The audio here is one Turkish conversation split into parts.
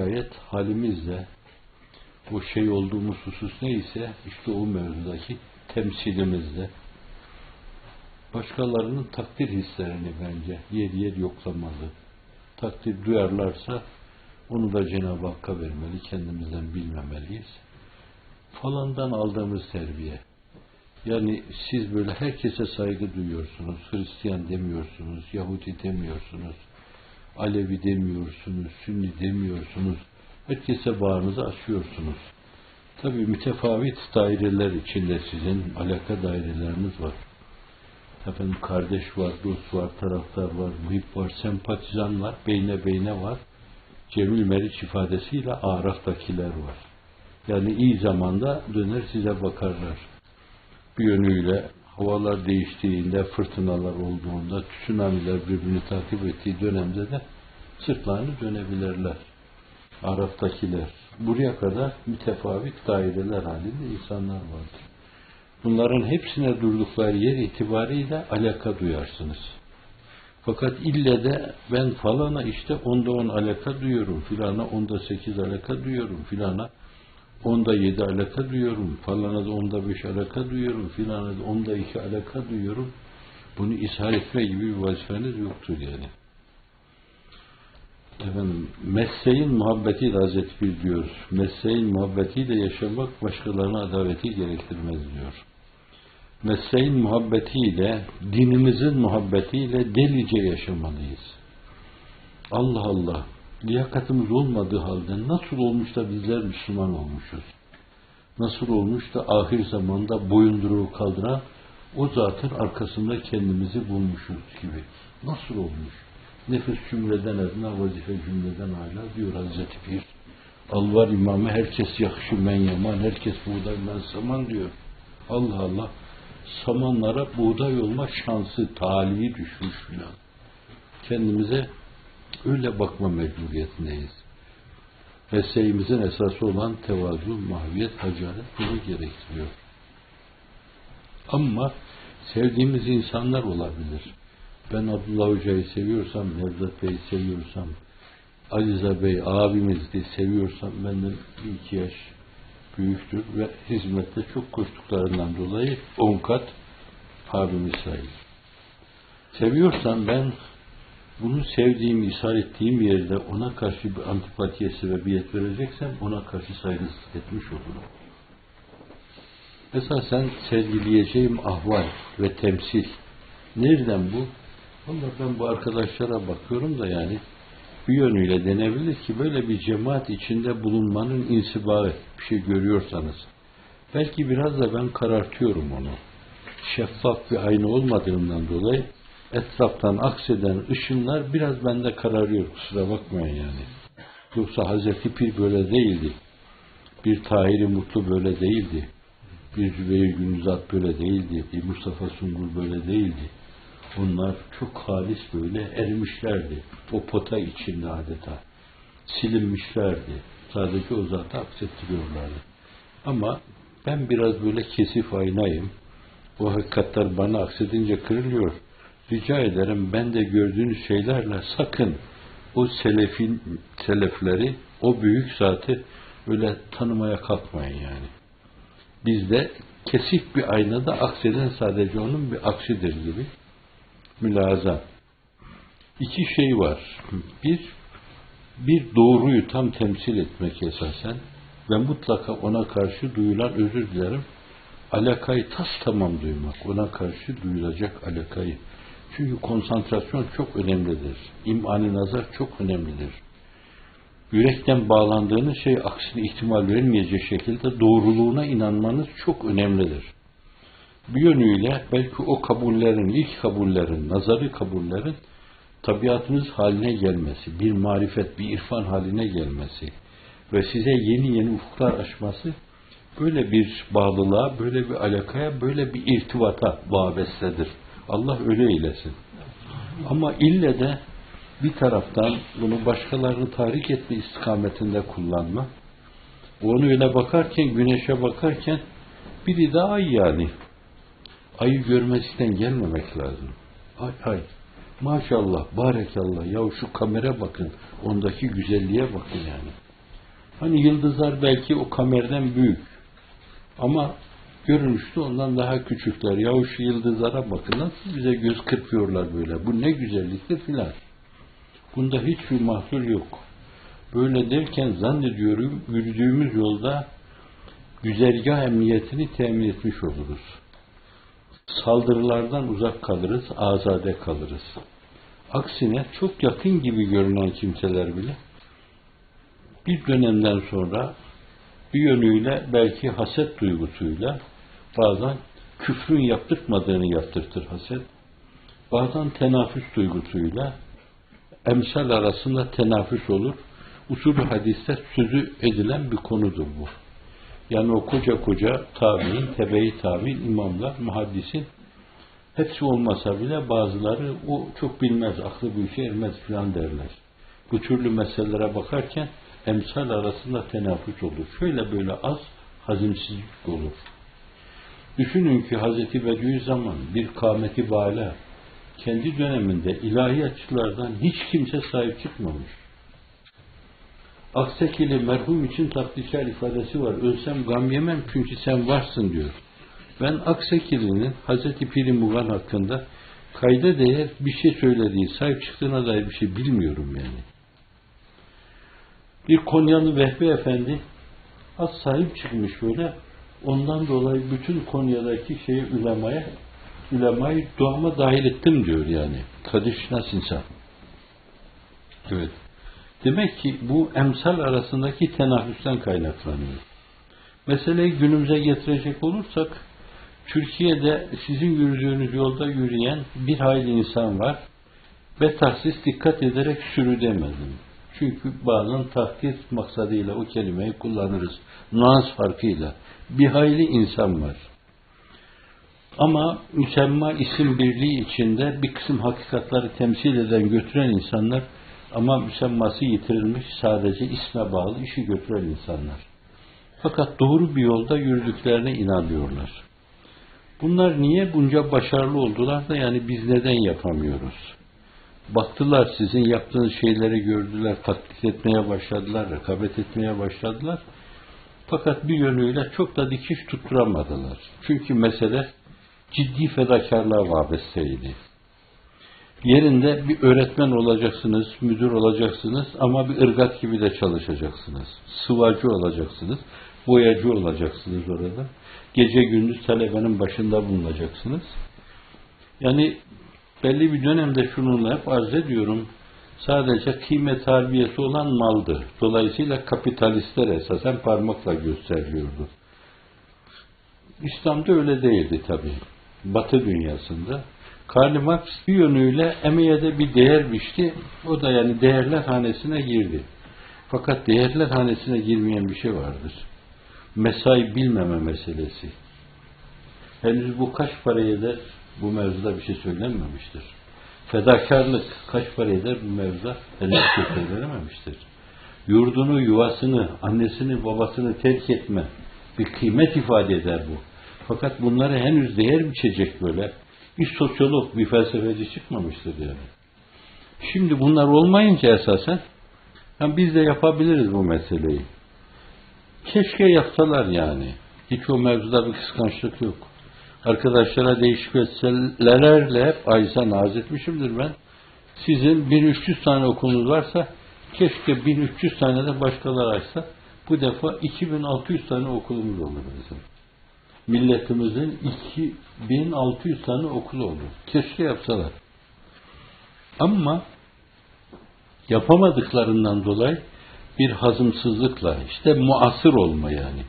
şayet halimizle o şey olduğumuz husus neyse işte o mevzudaki temsilimizle başkalarının takdir hislerini bence yer yer yoklamalı. Takdir duyarlarsa onu da Cenab-ı Hakk'a vermeli, kendimizden bilmemeliyiz. Falandan aldığımız terbiye. Yani siz böyle herkese saygı duyuyorsunuz, Hristiyan demiyorsunuz, Yahudi demiyorsunuz, Alevi demiyorsunuz, Sünni demiyorsunuz. Herkese bağrınızı açıyorsunuz. Tabi mütefavit daireler içinde sizin alaka daireleriniz var. Efendim kardeş var, dost var, taraftar var, muhip var, sempatizan var, beyne beyne var. Cemil Meriç ifadesiyle Araf'takiler var. Yani iyi zamanda döner size bakarlar. Bir yönüyle havalar değiştiğinde, fırtınalar olduğunda, tsunamiler birbirini takip ettiği dönemde de sırtlarını dönebilirler. Araf'takiler. Buraya kadar mütefavit daireler halinde insanlar vardır. Bunların hepsine durdukları yer itibariyle alaka duyarsınız. Fakat ille de ben falana işte onda on alaka duyuyorum, filana onda sekiz alaka duyuyorum, filana onda yedi alaka duyuyorum, falana da onda beş alaka duyuyorum, filana da onda iki alaka duyuyorum. Bunu ishar etme gibi bir vazifeniz yoktur yani. Efendim, mesleğin muhabbetiyle Hazreti Bir diyor. Mesleğin muhabbetiyle yaşamak başkalarına adaveti gerektirmez diyor. Mesleğin muhabbetiyle, dinimizin muhabbetiyle delice yaşamalıyız. Allah Allah, liyakatımız olmadığı halde nasıl olmuş da bizler Müslüman olmuşuz? Nasıl olmuş da ahir zamanda boyunduruğu kaldıran o zatın arkasında kendimizi bulmuşuz gibi. Nasıl olmuş? Nefis cümleden edna, vazife cümleden hala diyor Hazreti Pir. Alvar imamı herkes yakışı men yaman, herkes buğday men saman diyor. Allah Allah. Samanlara buğday olma şansı, talihi düşmüş filan. Kendimize öyle bakma mecburiyetindeyiz. Mesleğimizin esası olan tevazu, mahviyet, hacaret bunu gerektiriyor. Ama sevdiğimiz insanlar olabilir. Ben Abdullah Hoca'yı seviyorsam, Nevzat Bey'i seviyorsam, Aliza Bey abimizi seviyorsam benden bir iki yaş büyüktür ve hizmette çok koştuklarından dolayı on kat abimiz sayılır. Seviyorsam ben bunu sevdiğim, ishar ettiğim yerde ona karşı bir antipatiye sebebiyet vereceksem ona karşı saygısızlık etmiş olurum. Esasen sergileyeceğim ahval ve temsil. Nereden bu? Valla ben bu arkadaşlara bakıyorum da yani bir yönüyle denebilir ki böyle bir cemaat içinde bulunmanın insibağı bir şey görüyorsanız. Belki biraz da ben karartıyorum onu. Şeffaf bir ayna olmadığından dolayı etraftan akseden ışınlar biraz bende kararıyor. Kusura bakmayın yani. Yoksa Hazreti Pir böyle değildi. Bir Tahir-i Mutlu böyle değildi. Bir Zübeyir Gündüzat böyle değildi. Bir Mustafa Sungur böyle değildi. Bunlar çok halis böyle erimişlerdi. O pota içinde adeta. Silinmişlerdi. Sadece o zatı aksettiriyorlardı. Ama ben biraz böyle kesif aynayım. O hakikatler bana aksedince kırılıyor. Rica ederim ben de gördüğünüz şeylerle sakın o selefin selefleri, o büyük zatı öyle tanımaya kalkmayın yani. Bizde kesif bir aynada akseden sadece onun bir aksidir gibi mülaza. İki şey var. Bir, bir doğruyu tam temsil etmek esasen ve mutlaka ona karşı duyulan özür dilerim alakayı tas tamam duymak. Ona karşı duyulacak alakayı. Çünkü konsantrasyon çok önemlidir. İmani nazar çok önemlidir. Yürekten bağlandığınız şey aksine ihtimal verilmeyecek şekilde doğruluğuna inanmanız çok önemlidir bir yönüyle belki o kabullerin, ilk kabullerin, nazari kabullerin tabiatınız haline gelmesi, bir marifet, bir irfan haline gelmesi ve size yeni yeni ufuklar açması böyle bir bağlılığa, böyle bir alakaya, böyle bir irtibata vabestedir. Allah öyle eylesin. Ama ille de bir taraftan bunu başkalarını tahrik etme istikametinde kullanma, onu öyle bakarken, güneşe bakarken biri daha iyi yani ayı görmesinden gelmemek lazım. Ay ay. Maşallah, barekallah. Ya şu kamera bakın. Ondaki güzelliğe bakın yani. Hani yıldızlar belki o kamerden büyük. Ama görünüşte ondan daha küçükler. Ya şu yıldızlara bakın nasıl bize göz kırpıyorlar böyle. Bu ne güzelliktir filan. Bunda hiçbir mahsur yok. Böyle derken zannediyorum yürüdüğümüz yolda güzergah emniyetini temin etmiş oluruz. Saldırılardan uzak kalırız, azade kalırız. Aksine çok yakın gibi görünen kimseler bile bir dönemden sonra bir yönüyle belki haset duygusuyla bazen küfrün yaptırtmadığını yaptırtır haset. Bazen tenafüs duygusuyla emsal arasında tenafüs olur. Usulü hadiste sözü edilen bir konudur bu. Yani o koca koca tabi'in, tebe-i tabi'in, imamlar, muhaddisin hepsi olmasa bile bazıları o çok bilmez, aklı bu işe ermez filan derler. Bu türlü meselelere bakarken emsal arasında tenaffüs olur. Şöyle böyle az hazimsizlik olur. Düşünün ki Hz. Bediüzzaman bir kâmeti bâle kendi döneminde ilahiyatçılardan hiç kimse sahip çıkmamış. Aksekili merhum için takdişer ifadesi var. Ölsem gam yemem çünkü sen varsın diyor. Ben Aksekili'nin Hazreti Piri Mugan hakkında kayda değer bir şey söylediği, sahip çıktığına dair bir şey bilmiyorum yani. Bir Konyalı Vehbi Efendi az sahip çıkmış böyle. Ondan dolayı bütün Konya'daki şeyi ulemaya, ulemayı duama dahil ettim diyor yani. Kadir Şinas insan. Evet. Demek ki bu emsal arasındaki tenaffüsten kaynaklanıyor. Meseleyi günümüze getirecek olursak, Türkiye'de sizin yürüdüğünüz yolda yürüyen bir hayli insan var ve tahsis dikkat ederek sürü demedim. Çünkü bazen tahkir maksadıyla o kelimeyi kullanırız. Nuans farkıyla. Bir hayli insan var. Ama müsemma isim birliği içinde bir kısım hakikatları temsil eden, götüren insanlar ama müsemması yitirilmiş sadece isme bağlı işi götüren insanlar. Fakat doğru bir yolda yürüdüklerine inanıyorlar. Bunlar niye bunca başarılı oldular da yani biz neden yapamıyoruz? Baktılar sizin yaptığınız şeyleri gördüler, taklit etmeye başladılar, rekabet etmeye başladılar. Fakat bir yönüyle çok da dikiş tutturamadılar. Çünkü mesele ciddi fedakarlığa vabesteydi. Yerinde bir öğretmen olacaksınız, müdür olacaksınız ama bir ırgat gibi de çalışacaksınız. Sıvacı olacaksınız, boyacı olacaksınız orada. Gece gündüz talebenin başında bulunacaksınız. Yani belli bir dönemde şununla hep arz ediyorum. Sadece kıymet harbiyesi olan maldı. Dolayısıyla kapitalistler esasen parmakla gösteriliyordu. İslam'da öyle değildi tabii. Batı dünyasında. Karl Marx bir yönüyle emeğe de bir değer biçti. O da yani değerler hanesine girdi. Fakat değerler hanesine girmeyen bir şey vardır. Mesai bilmeme meselesi. Henüz bu kaç para eder bu mevzuda bir şey söylenmemiştir. Fedakarlık kaç para eder bu henüz bir şey söylenememiştir. Yurdunu, yuvasını, annesini, babasını terk etme bir kıymet ifade eder bu. Fakat bunları henüz değer biçecek böyle bir sosyolog, bir felsefeci çıkmamıştır yani. Şimdi bunlar olmayınca esasen yani biz de yapabiliriz bu meseleyi. Keşke yapsalar yani. Hiç o mevzuda bir kıskançlık yok. Arkadaşlara değişik vesilelerle hep Aysa naz etmişimdir ben. Sizin 1300 tane okulunuz varsa keşke 1300 tane de başkaları açsa. Bu defa 2600 tane okulumuz olur bizim milletimizin 2600 tane okulu olur. Keşke yapsalar. Ama yapamadıklarından dolayı bir hazımsızlıkla işte muasır olma yani.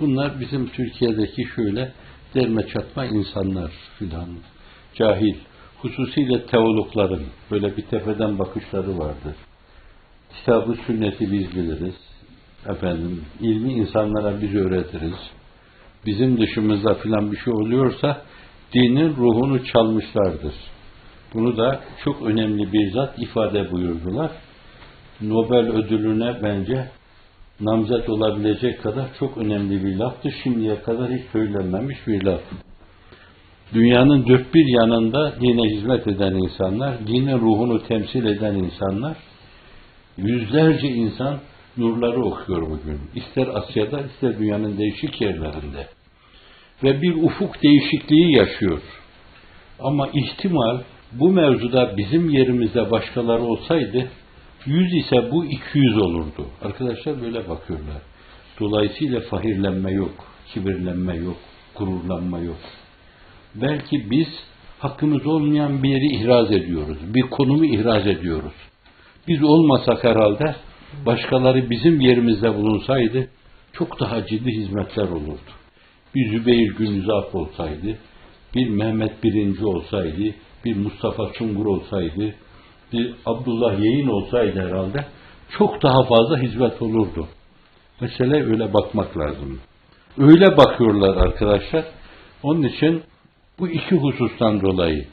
Bunlar bizim Türkiye'deki şöyle derme çatma insanlar filan cahil. Hususiyle teologların böyle bir tepeden bakışları vardır. Kitabı sünneti biz biliriz. Efendim, ilmi insanlara biz öğretiriz bizim dışımızda filan bir şey oluyorsa dinin ruhunu çalmışlardır. Bunu da çok önemli bir zat ifade buyurdular. Nobel ödülüne bence namzet olabilecek kadar çok önemli bir laftı. Şimdiye kadar hiç söylenmemiş bir laf. Dünyanın dört bir yanında dine hizmet eden insanlar, dinin ruhunu temsil eden insanlar, yüzlerce insan nurları okuyor bugün. İster Asya'da, ister dünyanın değişik yerlerinde. Ve bir ufuk değişikliği yaşıyor. Ama ihtimal bu mevzuda bizim yerimizde başkaları olsaydı, yüz ise bu 200 olurdu. Arkadaşlar böyle bakıyorlar. Dolayısıyla fahirlenme yok, kibirlenme yok, gururlanma yok. Belki biz hakkımız olmayan bir yeri ihraz ediyoruz, bir konumu ihraz ediyoruz. Biz olmasak herhalde başkaları bizim yerimizde bulunsaydı çok daha ciddi hizmetler olurdu. Bir Zübeyir Günüzap olsaydı, bir Mehmet Birinci olsaydı, bir Mustafa Sungur olsaydı, bir Abdullah Yeğin olsaydı herhalde çok daha fazla hizmet olurdu. Mesele öyle bakmak lazım. Öyle bakıyorlar arkadaşlar. Onun için bu iki husustan dolayı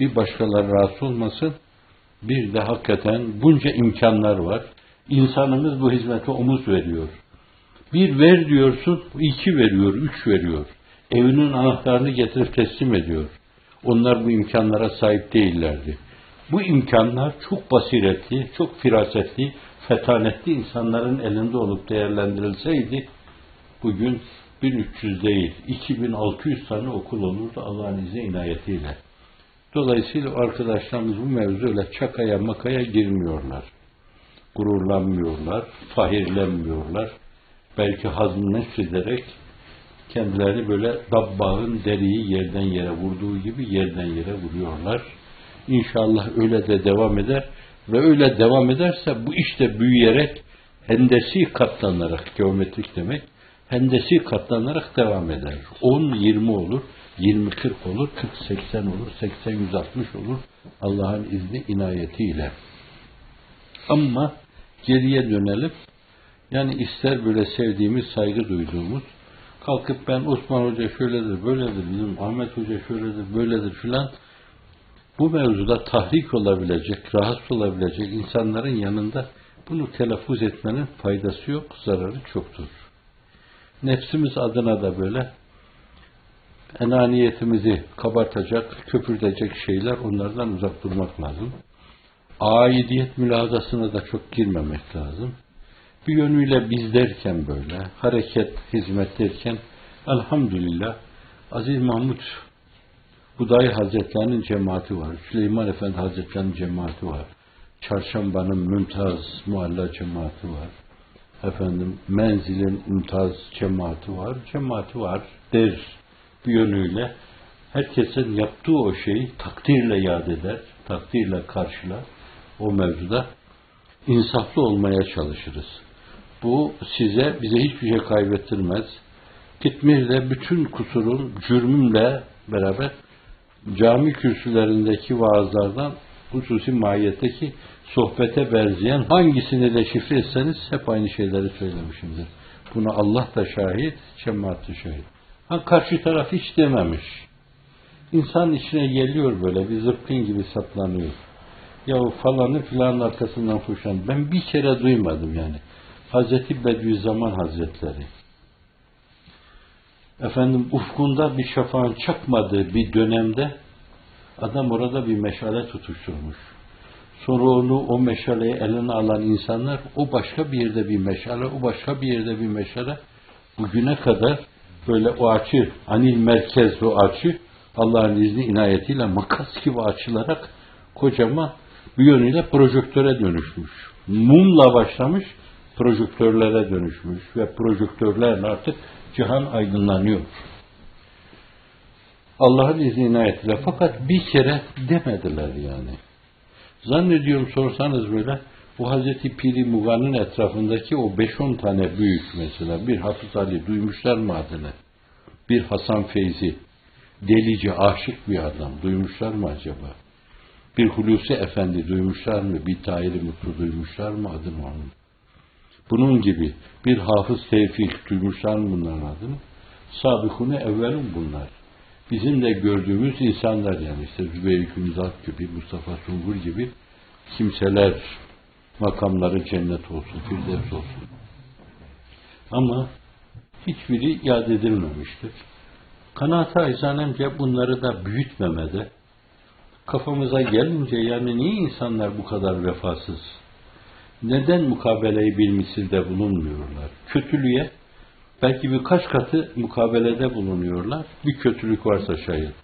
bir başkaları rahatsız olmasın, bir de hakikaten bunca imkanlar var. İnsanımız bu hizmete omuz veriyor. Bir ver diyorsun, iki veriyor, üç veriyor. Evinin anahtarını getirip teslim ediyor. Onlar bu imkanlara sahip değillerdi. Bu imkanlar çok basiretli, çok firasetli, fetanetli insanların elinde olup değerlendirilseydi, bugün 1300 değil, 2600 tane okul olurdu Allah'ın izni inayetiyle. Dolayısıyla arkadaşlarımız bu mevzu öyle çakaya makaya girmiyorlar. Gururlanmıyorlar, fahirlenmiyorlar. Belki hazmı nefsederek kendileri böyle dabbağın deriyi yerden yere vurduğu gibi yerden yere vuruyorlar. İnşallah öyle de devam eder ve öyle devam ederse bu işte büyüyerek hendesi katlanarak geometrik demek hendesi katlanarak devam eder. 10-20 olur, 20-40 olur, 40-80 olur, 80-160 olur Allah'ın izni inayetiyle. Ama geriye dönelim. Yani ister böyle sevdiğimiz, saygı duyduğumuz, kalkıp ben Osman Hoca şöyledir, böyledir, bizim Ahmet Hoca şöyledir, böyledir filan, bu mevzuda tahrik olabilecek, rahatsız olabilecek insanların yanında bunu telaffuz etmenin faydası yok, zararı çoktur. Nefsimiz adına da böyle enaniyetimizi kabartacak, köpürtecek şeyler onlardan uzak durmak lazım. Aidiyet mülazasına da çok girmemek lazım. Bir yönüyle biz derken böyle, hareket, hizmet derken elhamdülillah Aziz Mahmud Buday Hazretlerinin cemaati var. Süleyman Efendi Hazretlerinin cemaati var. Çarşamba'nın mümtaz mualla cemaati var. Efendim menzilin mümtaz cemaati var. Cemaati var der bir yönüyle. Herkesin yaptığı o şeyi takdirle yad eder. Takdirle karşılar. O mevzuda insaflı olmaya çalışırız. Bu size, bize hiçbir şey kaybettirmez. Gitmir'de bütün kusurun cürmümle beraber cami kürsülerindeki vaazlardan hususi mahiyetteki sohbete benzeyen hangisini de şifre etseniz hep aynı şeyleri söylemişimdir. Buna Allah da şahit, cemaat da şahit. Ha karşı taraf hiç dememiş. İnsan içine geliyor böyle bir zıpkın gibi saplanıyor. Ya falanı filanın arkasından koşan. Ben bir kere duymadım yani. Hazreti Bediüzzaman Hazretleri. Efendim ufkunda bir şafağın çakmadığı bir dönemde adam orada bir meşale tutuşturmuş. Sonra onu o meşaleyi eline alan insanlar o başka bir yerde bir meşale, o başka bir yerde bir meşale bugüne kadar böyle o açı, anil merkez o açı Allah'ın izni inayetiyle makas gibi açılarak kocama bir yönüyle projektöre dönüşmüş. Mumla başlamış, projektörlere dönüşmüş ve projektörlerle artık cihan aydınlanıyor. Allah'ın izni inayetiyle fakat bir kere demediler yani. Zannediyorum sorsanız böyle bu Hazreti Piri Muga'nın etrafındaki o 5-10 tane büyük mesela bir Hafız Ali duymuşlar mı adını? Bir Hasan Feyzi delice aşık bir adam duymuşlar mı acaba? Bir Hulusi Efendi duymuşlar mı? Bir Tahir Mutlu duymuşlar mı adını onun? Bunun gibi bir Hafız Tevfik duymuşlar bunların adını? Sabıkunu evvelin bunlar. Bizim de gördüğümüz insanlar yani işte Zübeyir Kümzat gibi, Mustafa Sungur gibi kimseler makamları cennet olsun, firdevs olsun. Ama hiçbiri yad edilmemiştir. Kanaat-ı aczanemce bunları da büyütmemede, kafamıza gelince yani niye insanlar bu kadar vefasız? Neden mukabeleyi bir misilde bulunmuyorlar? Kötülüğe belki birkaç katı mukabelede bulunuyorlar. Bir kötülük varsa şayet.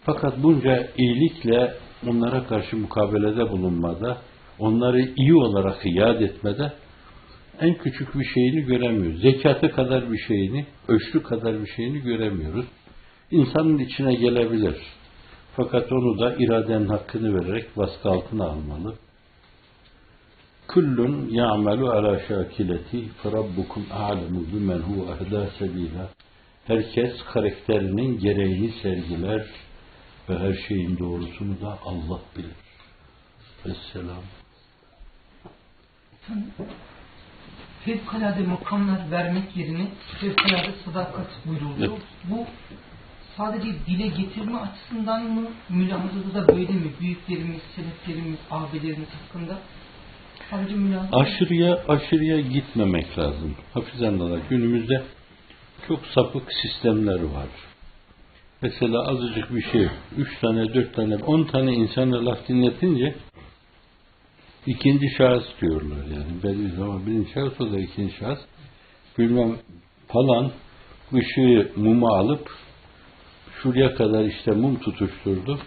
Fakat bunca iyilikle onlara karşı mukabelede bulunmada, onları iyi olarak yad etmede en küçük bir şeyini göremiyoruz. Zekatı kadar bir şeyini, ölçü kadar bir şeyini göremiyoruz. İnsanın içine gelebilir. Fakat onu da iradenin hakkını vererek baskı altına almalı. Kullun ya'melu ala şakileti ferabbukum a'lemu bimen hu ahda sebila. Herkes karakterinin gereğini sergiler ve her şeyin doğrusunu da Allah bilir. Vesselam. Fevkalade makamlar vermek yerine fevkalade sadakat buyuruluyor. Evet. Bu sadece dile getirme açısından mı, mülahazada da böyle mi? Büyüklerimiz, seleflerimiz, abilerimiz hakkında Aşırıya aşırıya gitmemek lazım. Hafizan olarak günümüzde çok sapık sistemler var. Mesela azıcık bir şey, üç tane, dört tane, on tane insana laf dinletince ikinci şahıs diyorlar yani. Belli zaman birinci şahıs o da ikinci şahıs. Bilmem falan ışığı muma alıp şuraya kadar işte mum tutuşturdu.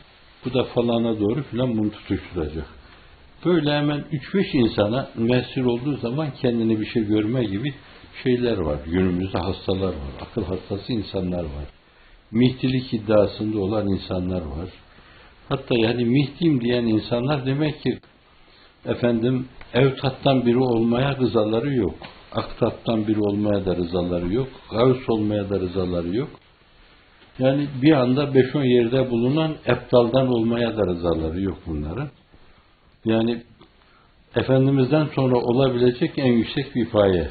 Bu da falana doğru filan mum tutuşturacak. Böyle hemen 3-5 insana mesir olduğu zaman kendini bir şey görme gibi şeyler var. Günümüzde hastalar var. Akıl hastası insanlar var. Mihtilik iddiasında olan insanlar var. Hatta yani mihtiyim diyen insanlar demek ki efendim evtattan biri olmaya rızaları yok. Aktattan biri olmaya da rızaları yok. Gavs olmaya da rızaları yok. Yani bir anda 5-10 yerde bulunan eptaldan olmaya da rızaları yok bunların. Yani Efendimiz'den sonra olabilecek en yüksek bir paye.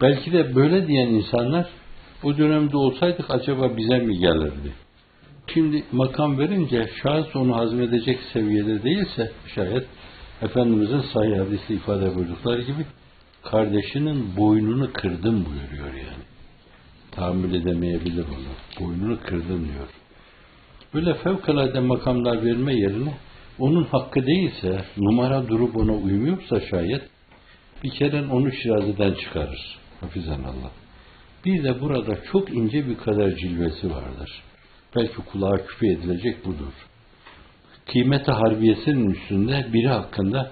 Belki de böyle diyen insanlar o dönemde olsaydık acaba bize mi gelirdi? Şimdi makam verince şahıs onu hazmedecek seviyede değilse şayet Efendimiz'in sahih hadisi ifade buyurdukları gibi kardeşinin boynunu kırdım buyuruyor yani. Tahammül edemeyebilir onu. Boynunu kırdın diyor. Böyle fevkalade makamlar verme yerine onun hakkı değilse, numara durup ona uymuyorsa şayet bir kere onu şirazeden çıkarır. Hafizan Allah. Bir de burada çok ince bir kadar cilvesi vardır. Belki kulağa küpe edilecek budur. Kıymeti harbiyesinin üstünde biri hakkında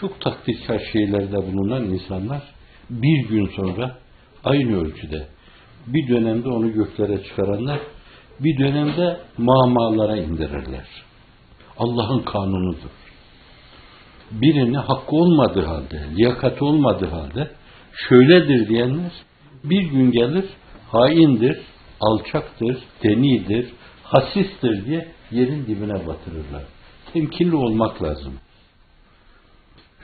çok takdirkar şeylerde bulunan insanlar bir gün sonra aynı ölçüde bir dönemde onu göklere çıkaranlar bir dönemde mamalara indirirler. Allah'ın kanunudur. Birini hakkı olmadığı halde, liyakati olmadığı halde şöyledir diyenler bir gün gelir haindir, alçaktır, denidir, hasistir diye yerin dibine batırırlar. Temkinli olmak lazım.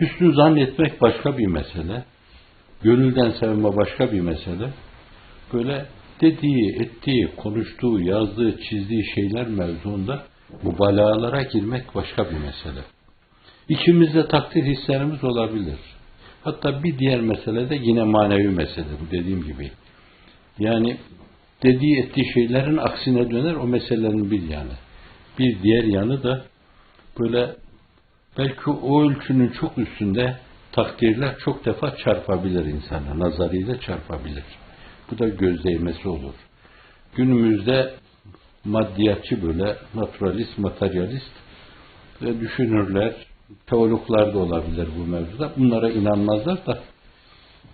Hüsnü zannetmek başka bir mesele. Gönülden sevme başka bir mesele. Böyle dediği, ettiği, konuştuğu, yazdığı, çizdiği şeyler mevzuunda mübalağalara girmek başka bir mesele. İçimizde takdir hislerimiz olabilir. Hatta bir diğer mesele de yine manevi mesele bu dediğim gibi. Yani dediği ettiği şeylerin aksine döner o meselenin bir yanı. Bir diğer yanı da böyle belki o ölçünün çok üstünde takdirler çok defa çarpabilir insana. Nazarıyla çarpabilir. Bu da göz değmesi olur. Günümüzde maddiyatçı böyle naturalist, materyalist ve düşünürler, teologlar da olabilir bu mevzuda. Bunlara inanmazlar da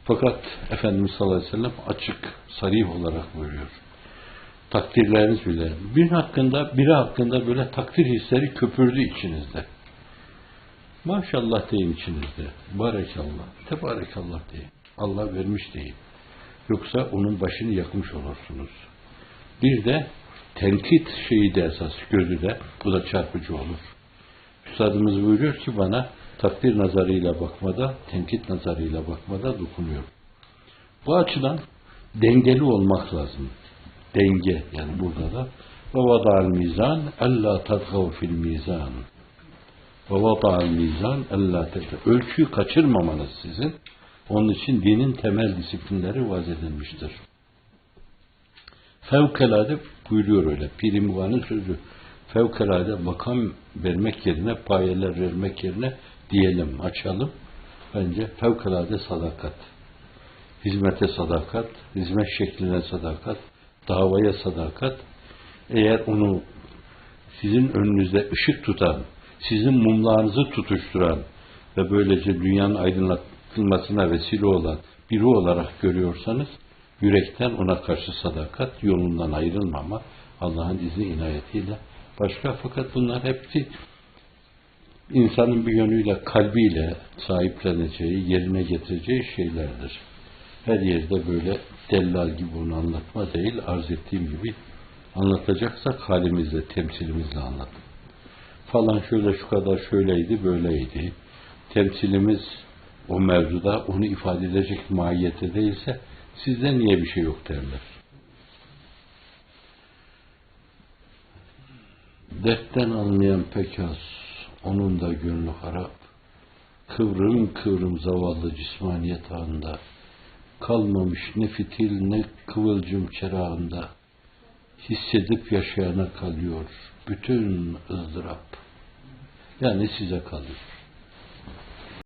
fakat Efendimiz sallallahu aleyhi ve sellem açık, sarih olarak buyuruyor. Takdirleriniz bile. Bir hakkında, biri hakkında böyle takdir hisleri köpürdü içinizde. Maşallah deyin içinizde. Barekallah. Tebarekallah deyin. Allah vermiş deyin. Yoksa onun başını yakmış olursunuz. Bir de tenkit şeyi de esas gözü bu da çarpıcı olur. Üstadımız buyuruyor ki bana takdir nazarıyla bakmada, tenkit nazarıyla bakmada dokunuyor. Bu açıdan dengeli olmak lazım. Denge yani burada da ve vada'al mizan alla tadgav fil mizan ve vada'al mizan alla tadgav ölçüyü kaçırmamanız sizin onun için dinin temel disiplinleri vaz edilmiştir. Fevkalade buyuruyor öyle. Piri Mughan'ın sözü. Fevkalade makam vermek yerine, payeler vermek yerine diyelim, açalım. Bence fevkalade sadakat. Hizmete sadakat, hizmet şekline sadakat, davaya sadakat. Eğer onu sizin önünüzde ışık tutan, sizin mumlarınızı tutuşturan ve böylece dünyanın aydınlatılmasına vesile olan biri olarak görüyorsanız, yürekten ona karşı sadakat, yolundan ayrılmama, Allah'ın izni inayetiyle başka. Fakat bunlar hepsi insanın bir yönüyle kalbiyle sahipleneceği, yerine getireceği şeylerdir. Her yerde böyle dellal gibi bunu anlatma değil, arz ettiğim gibi anlatacaksak halimizle, temsilimizle anlat. Falan şöyle şu kadar şöyleydi, böyleydi. Temsilimiz o mevzuda onu ifade edecek mahiyette değilse sizde niye bir şey yok derler. Dertten anlayan pek az, onun da gönlü harap. Kıvrım kıvrım zavallı cismaniyet ağında, kalmamış ne fitil ne kıvılcım çerağında, hissedip yaşayana kalıyor bütün ızdırap. Yani size kalıyor.